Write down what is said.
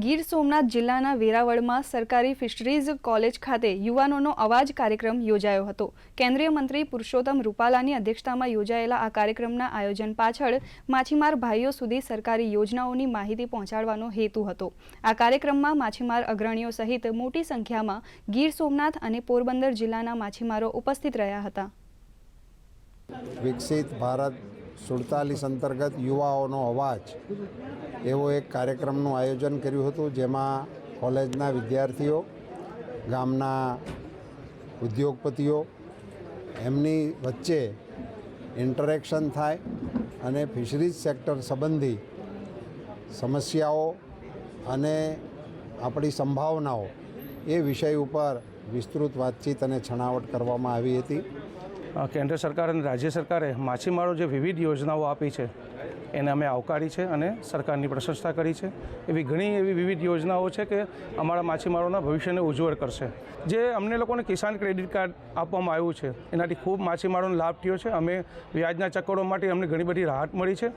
ગીર સોમનાથ જિલ્લાના વેરાવળમાં સરકારી fisheries college ખાતે યુવાનોનો અવાજ કાર્યક્રમ યોજાયો હતો. કેન્દ્રીય મંત્રી પુરુષોત્તમ રૂપાલાની અધ્યક્ષતામાં યોજાયેલા આ કાર્યક્રમના આયોજન પાછળ માછીમાર ભાઈઓ સુધી સરકારી યોજનાઓની માહિતી પહોંચાડવાનો હેતુ હતો. આ કાર્યક્રમમાં માછીમાર અગ્રણીઓ સહિત મોટી સંખ્યામાં ગીર સોમનાથ અને પોરબંદર જિલ્લાના માછીમારો ઉપસ્થિત રહ્યા હતા. વિકસિત ભારત સુડતાલીસ અંતર્ગત યુવાઓનો અવાજ એવો એક કાર્યક્રમનું આયોજન કર્યું હતું, જેમાં કોલેજના વિદ્યાર્થીઓ, ગામના ઉદ્યોગપતિઓ, એમની વચ્ચે ઇન્ટરેક્શન થાય અને ફિશરીઝ સેક્ટર સંબંધી સમસ્યાઓ અને આપણી સંભાવનાઓ એ વિષય ઉપર વિસ્તૃત વાતચીત અને છણાવટ કરવામાં આવી હતી. કેન્દ્ર સરકાર અને રાજ્ય સરકારે માછીમારો જે વિવિધ યોજનાઓ આપી છે, એને અમે આવકારી છે અને સરકારની પ્રશંસા કરી છે. એવી ઘણી એવી વિવિધ યોજનાઓ છે કે અમારા માછીમારોના ભવિષ્યને ઉજ્જવળ કરશે. જે અમને લોકોને કિસાન ક્રેડિટ કાર્ડ આપવામાં આવ્યું છે, એનાથી ખૂબ માછીમારોને લાભ થયો છે. અમે વ્યાજના ચક્કરો માટે અમને ઘણી બધી રાહત મળી છે.